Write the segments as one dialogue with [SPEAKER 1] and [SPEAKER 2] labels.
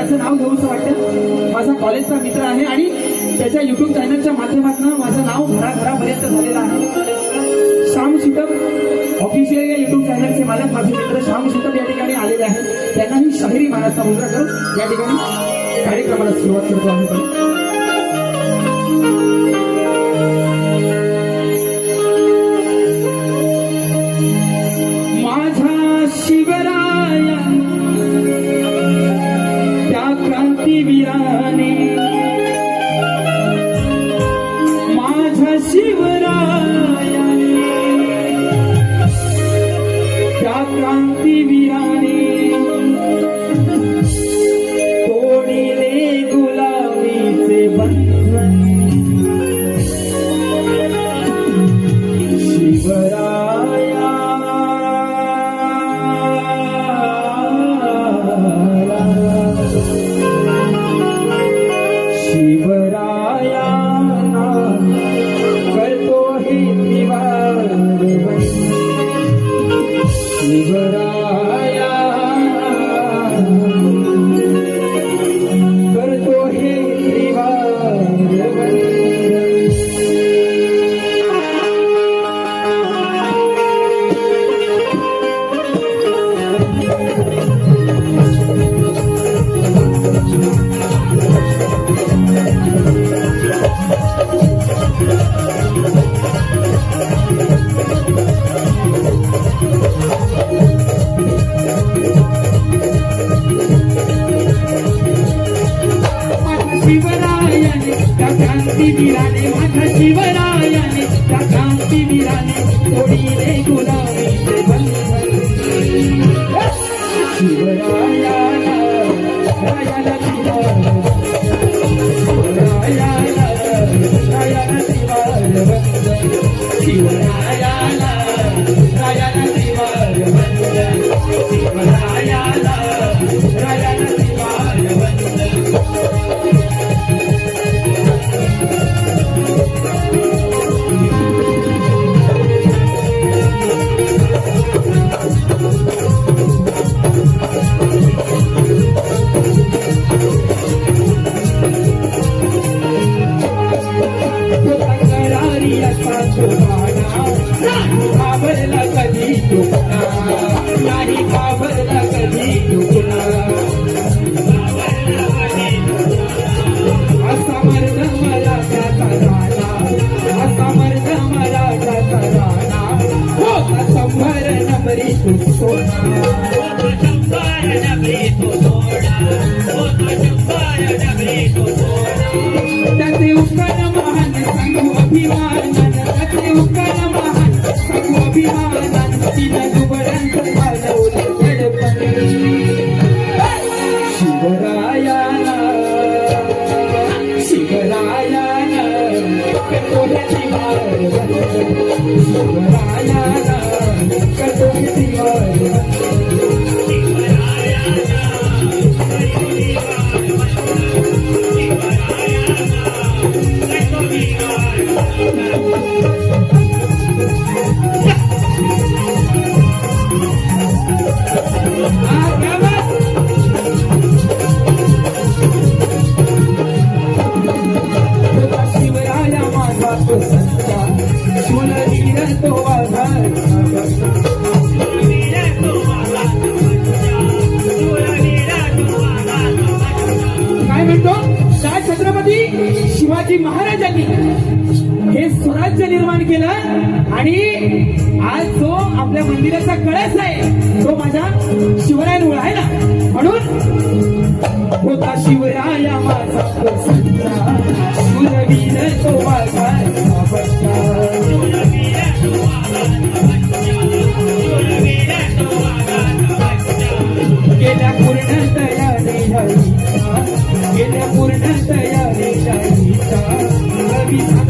[SPEAKER 1] याचं नाव घेऊसं वाटतं. माझा कॉलेजचा मित्र आहे आणि त्याच्या युट्यूब चॅनलच्या माध्यमातून माझं नाव घराघरापर्यंत झालेलं आहे. श्याम शिटक ऑफिशियल या युट्यूब चॅनलचे मालक माझे मित्र श्याम शिटक या ठिकाणी आलेले आहेत. त्यांनाही शाहिरी मानाचा मुद्रा करत या ठिकाणी कार्यक्रमाला सुरुवात करतो आम्ही माझा Durante mi vida Shivraya I'm not होता संभार नंबरी तू सोना त्याचे उपकार महान सांगू अभिमान त्याचे उपकार महान सांगू अभिमान तिनं दुबळ्यांचं घालवलं शिवरायाला शिवरायाला शिवरायाला काय म्हणतो? काय छत्रपती शिवाजी महाराजांनी हे स्वराज्य निर्माण केलं आणि आज जो आपल्या मंदिराचा कळस आहे तो माझ्या शिवरावळा आहे ना? म्हणून होता शिवराया माझा तो माझा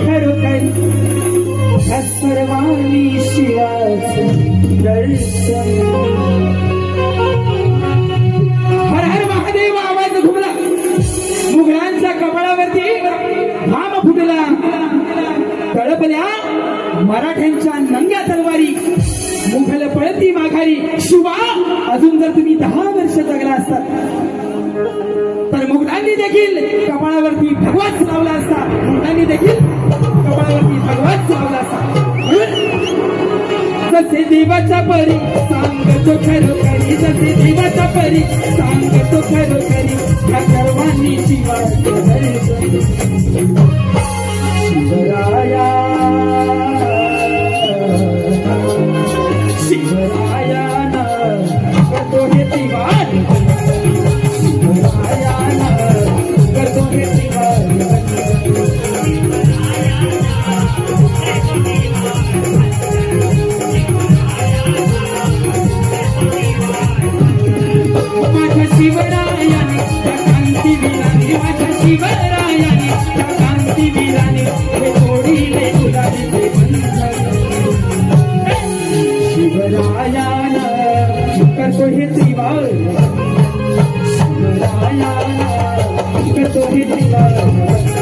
[SPEAKER 1] खरोखरी ह्या सर्वांनी शिवाच दर्शन. हर हर महादेव आवाज घुमला. मुघलांच्या कपाळावरती घाम फुटला. तळपल्या मराठ्यांच्या नंग्या तलवारी. मुघल पळती माघारी. शिवा अजून जर तुम्ही दहा वर्ष जगला असतात तर मुघलांनी देखील कपाळावरती भगवाच लावला असता. मुघलांनी देखील कपाळावरती भगवाच लावला असता म्हणून जसे देवाच्या परी सांगतो खरोखरी जसे देवाच्या परी सांगतो खरोखरी ह्या सर्वांनी शिवाय Thank you.